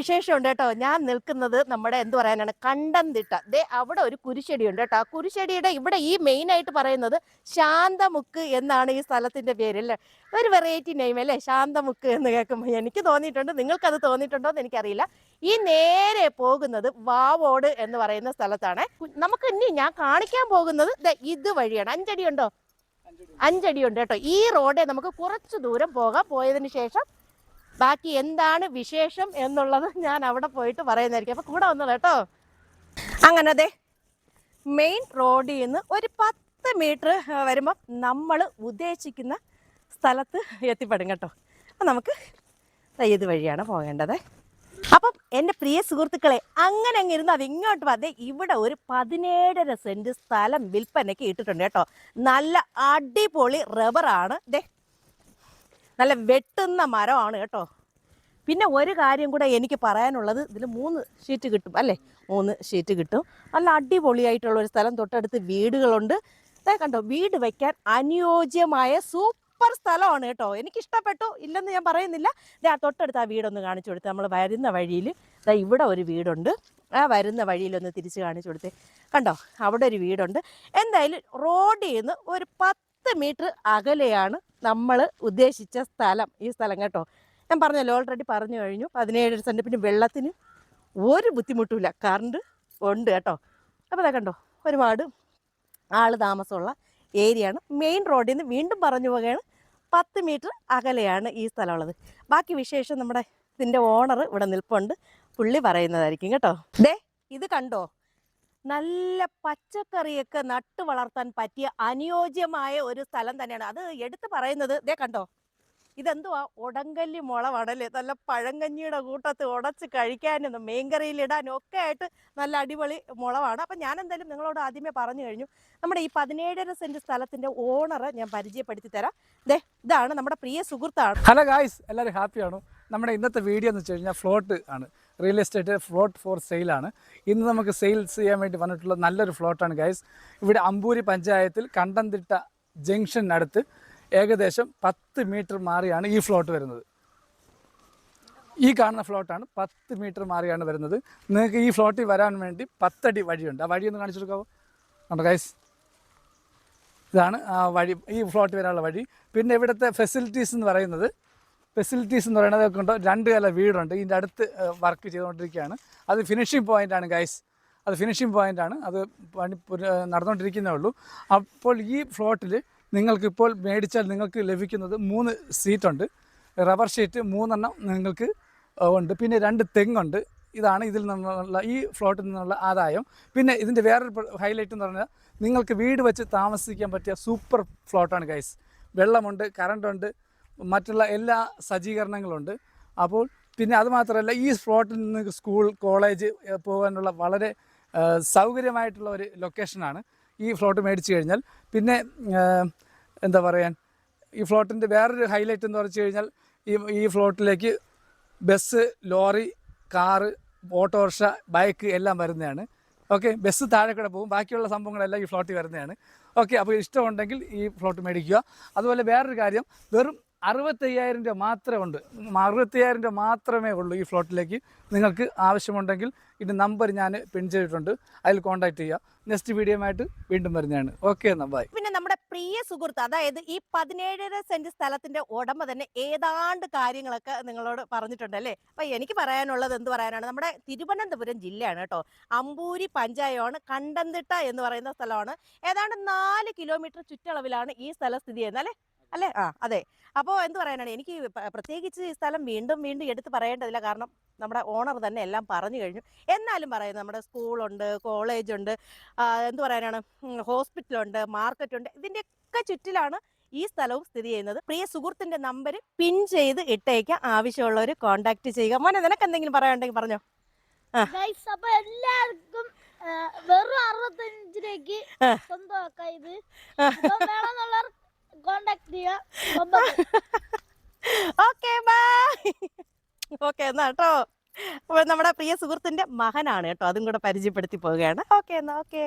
വിശേഷമുണ്ട് കേട്ടോ. ഞാൻ നിൽക്കുന്നത് നമ്മുടെ എന്ത് പറയാനാണ് കണ്ടംതിട്ട. ദേ അവിടെ ഒരു കുരിശടിയുണ്ട് കേട്ടോ. ആ കുരിശടിയുടെ ഇവിടെ ഈ മെയിൻ ആയിട്ട് പറയുന്നത് ശാന്തമുക്ക് എന്നാണ് ഈ സ്ഥലത്തിന്റെ പേര് അല്ലേ? ഒരു വെറൈറ്റി നെയിം അല്ലേ? ശാന്തമുക്ക് എന്ന് കേൾക്കുമ്പോൾ എനിക്ക് തോന്നിയിട്ടുണ്ട്. നിങ്ങൾക്കത് തോന്നിയിട്ടുണ്ടോ എന്ന് എനിക്കറിയില്ല. ഈ നേരെ പോകുന്നത് വാവോട് എന്ന് പറയുന്ന സ്ഥലത്താണ്. നമുക്ക് ഇനി ഞാൻ കാണിക്കാൻ പോകുന്നത് ഇത് വഴിയാണ്. അഞ്ചടി ഉണ്ടോ അഞ്ചടി ഉണ്ട് കേട്ടോ. ഈ റോഡേ നമുക്ക് കുറച്ച് ദൂരം പോകാം. പോയതിന് ശേഷം ബാക്കി എന്താണ് വിശേഷം എന്നുള്ളത് ഞാൻ അവിടെ പോയിട്ട് പറയുന്നതായിരിക്കും. അപ്പൊ കൂടെ വന്നത് കേട്ടോ. അങ്ങനെ അതെ മെയിൻ റോഡിൽ നിന്ന് ഒരു പത്ത് മീറ്റർ വരുമ്പോൾ നമ്മൾ ഉദ്ദേശിക്കുന്ന സ്ഥലത്ത് എത്തിപ്പെടും കേട്ടോ. അപ്പം നമുക്ക് ഇത് വഴിയാണ് പോകേണ്ടത്. അപ്പം എന്റെ പ്രിയ സുഹൃത്തുക്കളെ അങ്ങനെ അങ്ങ് ഇരുന്ന് അത് ഇങ്ങോട്ട് വന്നേ ഇവിടെ ഒരു പതിനേഴര സെന്റ് സ്ഥലം വിൽപ്പനയ്ക്ക് ഇട്ടിട്ടുണ്ട് കേട്ടോ. നല്ല അടിപൊളി റബ്ബറാണ് ദേ നല്ല വെട്ടുന്ന മരമാണ് കേട്ടോ. പിന്നെ ഒരു കാര്യം കൂടെ എനിക്ക് പറയാനുള്ളത്. ഇതിൽ മൂന്ന് ഷീറ്റ് കിട്ടും അല്ലേ? മൂന്ന് ഷീറ്റ് കിട്ടും. നല്ല അടിപൊളിയായിട്ടുള്ള ഒരു സ്ഥലം. തൊട്ടടുത്ത് വീടുകളുണ്ട്. ഇതാ കണ്ടോ വീട് വയ്ക്കാൻ അനുയോജ്യമായ സൂപ്പർ സ്ഥലമാണ് കേട്ടോ. എനിക്ക് ഇഷ്ടപ്പെട്ടു ഇല്ലെന്ന് ഞാൻ പറയുന്നില്ല. ഇതാ തൊട്ടടുത്ത് ആ വീടൊന്ന് കാണിച്ചു കൊടുത്ത്. നമ്മൾ വരുന്ന വഴിയിൽ ഇതാ ഇവിടെ ഒരു വീടുണ്ട്. ആ വരുന്ന വഴിയിലൊന്ന് തിരിച്ച് കാണിച്ചു കൊടുത്തേ. കണ്ടോ അവിടെ ഒരു വീടുണ്ട്. എന്തായാലും റോഡിൽ നിന്ന് ഒരു പത്ത് മീറ്റർ അകലെയാണ് നമ്മൾ ഉദ്ദേശിച്ച സ്ഥലം ഈ സ്ഥലം കേട്ടോ? ഞാൻ പറഞ്ഞല്ലോ ഓൾറെഡി പറഞ്ഞു കഴിഞ്ഞു. പതിനേഴ് സെന്റ് പിന്നെ വെള്ളത്തിന് ഒരു ബുദ്ധിമുട്ടുമില്ല. കറണ്ട് ഉണ്ട് കേട്ടോ. അപ്പോൾ അതാ കണ്ടോ ഒരുപാട് ആൾ താമസമുള്ള ഏരിയയാണ്. മെയിൻ റോഡിൽ നിന്ന് വീണ്ടും പറഞ്ഞു പോവുകയാണ്. പത്ത് മീറ്റർ അകലെയാണ് ഈ സ്ഥലമുള്ളത്. ബാക്കി വിശേഷം നമ്മുടെ ഇതിന്റെ ഓണർ ഇവിടെ നിൽപ്പുണ്ട്. പുള്ളി പറയുന്നതായിരിക്കും കേട്ടോ. ദേ ഇത് കണ്ടോ? നല്ല പച്ചക്കറിയൊക്കെ നട്ടു വളർത്താൻ പറ്റിയ അനുയോജ്യമായ ഒരു സ്ഥലം തന്നെയാണ്. അത് എടുത്തു പറയുന്നത് ഇതേ കണ്ടോ? ഇതെന്തുവാ? ഉടങ്കല്ലി മുളവാണല്ലേ? നല്ല പഴങ്കഞ്ഞിയുടെ കൂട്ടത്ത് ഉടച്ച് കഴിക്കാനും മീൻകറിയിലിടാനും ഒക്കെ ആയിട്ട് നല്ല അടിപൊളി മുളവാണ്. അപ്പം ഞാൻ എന്തായാലും നിങ്ങളോട് ആദ്യമേ പറഞ്ഞു കഴിഞ്ഞു. നമ്മുടെ ഈ പതിനേഴര സെന്റ് സ്ഥലത്തിന്റെ ഓണറെ ഞാൻ പരിചയപ്പെടുത്തി തരാം. ദേ ഇതാണ് നമ്മുടെ പ്രിയ സുഹൃത്താണ്. ഹലോ ഗായ്സ് എല്ലാവരും ഹാപ്പിയാണോ? നമ്മുടെ ഇന്നത്തെ വീഡിയോ എന്ന് വെച്ച് കഴിഞ്ഞാൽ ഫ്ലോട്ട് ആണ്. റിയൽ എസ്റ്റേറ്റ് ഫ്ലോട്ട് ഫോർ സെയിലാണ് ഇന്ന് നമുക്ക് സെയിൽസ് ചെയ്യാൻ വേണ്ടി വന്നിട്ടുള്ള നല്ലൊരു ഫ്ലോട്ടാണ് ഗൈസ് ഇവിടെ അമ്പൂരി പഞ്ചായത്തിൽ കണ്ടംതിട്ട ജംഗ്ഷനടുത്ത് ഏകദേശം പത്ത് മീറ്റർ മാറിയാണ് ഈ ഫ്ലോട്ട് വരുന്നത്. ഈ കാണുന്ന ഫ്ലോട്ടാണ് പത്ത് മീറ്റർ മാറിയാണ് വരുന്നത്. നിങ്ങൾക്ക് ഈ ഫ്ലോട്ടിൽ വരാൻ വേണ്ടി പത്തടി വഴിയുണ്ട്. ആ വഴി ഒന്ന് കാണിച്ചു കൊടുക്കാവോ? കണ്ടോ ഗൈസ് ഇതാണ് ആ വഴി ഈ ഫ്ലോട്ട് വരാനുള്ള വഴി. പിന്നെ ഇവിടുത്തെ ഫെസിലിറ്റീസ് എന്ന് പറയുന്നത് ഫെസിലിറ്റീസ് എന്ന് പറയുന്നത് കൊണ്ട് രണ്ട് കല വീടുണ്ട്. ഇതിന്റെ അടുത്ത് വർക്ക് ചെയ്തുകൊണ്ടിരിക്കുകയാണ്. അത് ഫിനിഷിംഗ് പോയിന്റാണ് ഗൈസ് അത് ഫിനിഷിംഗ് പോയിന്റാണ് അത് പണി നടന്നുകൊണ്ടിരിക്കുന്നേ ഉള്ളൂ. അപ്പോൾ ഈ ഫ്ലോട്ടിൽ നിങ്ങൾക്കിപ്പോൾ മേടിച്ചാൽ നിങ്ങൾക്ക് ലഭിക്കുന്നത് മൂന്ന് സീറ്റുണ്ട് റബ്ബർ ഷീറ്റ് മൂന്നെണ്ണം നിങ്ങൾക്ക് ഉണ്ട്. പിന്നെ രണ്ട് തെങ്ങുണ്ട്. ഇതാണ് ഇതിൽ നിന്നുള്ള ഈ ഫ്ലോട്ടിൽ നിന്നുള്ള ആദായം. പിന്നെ ഇതിന്റെ വേറൊരു ഹൈലൈറ്റ് എന്ന് പറഞ്ഞാൽ നിങ്ങൾക്ക് വീട് വെച്ച് താമസിക്കാൻ പറ്റിയ സൂപ്പർ ഫ്ലോട്ടാണ് ഗൈസ് വെള്ളമുണ്ട് കറണ്ടുണ്ട് മറ്റുള്ള എല്ലാ സജ്ജീകരണങ്ങളുണ്ട്. അപ്പോൾ പിന്നെ അതുമാത്രമല്ല ഈ സ്പോട്ടിൽ നിന്ന് സ്കൂൾ കോളേജ് പോകാനുള്ള വളരെ സൗകര്യമായിട്ടുള്ള ഒരു ലൊക്കേഷനാണ് ഈ ഫ്ലോട്ട് മേടിച്ചു കഴിഞ്ഞാൽ. പിന്നെ എന്താ പറയാൻ ഈ ഫ്ലോട്ടിന്റെ വേറൊരു ഹൈലൈറ്റ് എന്ന് പറഞ്ഞു കഴിഞ്ഞാൽ ഈ ഈ ഫ്ലോട്ടിലേക്ക് bus lorry car autorickshaw bike എല്ലാം വരുന്നതാണ്. ഓക്കെ ബസ് താഴെ കൂടെ പോകും. ബാക്കിയുള്ള സംഭവങ്ങളെല്ലാം ഈ ഫ്ലോട്ടിൽ വരുന്നതാണ്. ഓക്കെ അപ്പോൾ ഇഷ്ടമുണ്ടെങ്കിൽ ഈ ഫ്ലോട്ട് മേടിക്കുക. അതുപോലെ വേറൊരു കാര്യം വെറും അറുപത്തയ്യായിരം രൂപ മാത്രമേ ഉണ്ട് അറുപത്തയ്യായിരം രൂപ മാത്രമേ ഉള്ളൂ ഈ ഫ്ലോട്ടിലേക്ക് നിങ്ങൾക്ക് ആവശ്യമുണ്ടെങ്കിൽ ഇതിന്റെ നമ്പർ ഞാൻ പിൻ ചെയ്തിട്ടുണ്ട്. അതിൽ കോൺടാക്ട് ചെയ്യുക. നെക്സ്റ്റ് വീഡിയോയുമായിട്ട് വീണ്ടും വരുന്നതാണ്. ഓക്കെ എന്നാൽ ബൈ പിന്നെ നമ്മുടെ പ്രിയ സുഹൃത്ത് അതായത് ഈ പതിനേഴര സെന്റ് സ്ഥലത്തിന്റെ ഉടമ തന്നെ ഏതാണ്ട് കാര്യങ്ങളൊക്കെ നിങ്ങളോട് പറഞ്ഞിട്ടുണ്ട് അല്ലേ? അപ്പൊ എനിക്ക് പറയാനുള്ളത് എന്ത് പറയാനാണ്? നമ്മുടെ തിരുവനന്തപുരം ജില്ലയാണ് കേട്ടോ. അമ്പൂരി പഞ്ചായമാണ് കണ്ടന്തിട്ട എന്ന് പറയുന്ന സ്ഥലമാണ്. ഏതാണ്ട് നാല് കിലോമീറ്റർ ചുറ്റളവിലാണ് ഈ സ്ഥലം സ്ഥിതി ചെയ്യുന്നത് അല്ലേ? അല്ലേ? ആ അതെ. അപ്പോ എന്ത് പറയാനാണ്? എനിക്ക് പ്രത്യേകിച്ച് ഈ സ്ഥലം വീണ്ടും വീണ്ടും എടുത്ത് പറയേണ്ടതില്ല. കാരണം നമ്മുടെ ഓണർ തന്നെ എല്ലാം പറഞ്ഞു കഴിഞ്ഞു. എന്നാലും പറയുന്നത് നമ്മുടെ സ്കൂളുണ്ട് കോളേജുണ്ട് ഉണ്ട് എന്ത് പറയാനാണ്? ഹോസ്പിറ്റലുണ്ട് മാർക്കറ്റുണ്ട്. ഇതിന്റെയൊക്കെ ചുറ്റിലാണ് ഈ സ്ഥലവും സ്ഥിതി ചെയ്യുന്നത്. പ്രിയ സുഹൃത്തിന്റെ നമ്പർ പിൻ ചെയ്ത് ഇട്ടേക്ക്. ആവശ്യമുള്ളവർ കോണ്ടാക്ട് ചെയ്യുക. മോനെ നിനക്ക് എന്തെങ്കിലും പറയാനുണ്ടെങ്കിൽ പറഞ്ഞോ. അപ്പൊ എല്ലാവർക്കും വെറും അറുപത്തഞ്ചിലേക്ക്. സ്വന്തമാക്കാം ഇത്. ആ. കോണ്ടാക്ട് ചെയ്യുക ഓക്കെ ബൈ ഓക്കെ എന്നാ കേട്ടോ അപ്പോൾ നമ്മുടെ പ്രിയ സുഹൃത്തിന്റെ മകനാണ് കേട്ടോ. അതും കൂടെ പരിചയപ്പെടുത്തി പോവുകയാണ്. ഓക്കെ എന്നാ ഓക്കെ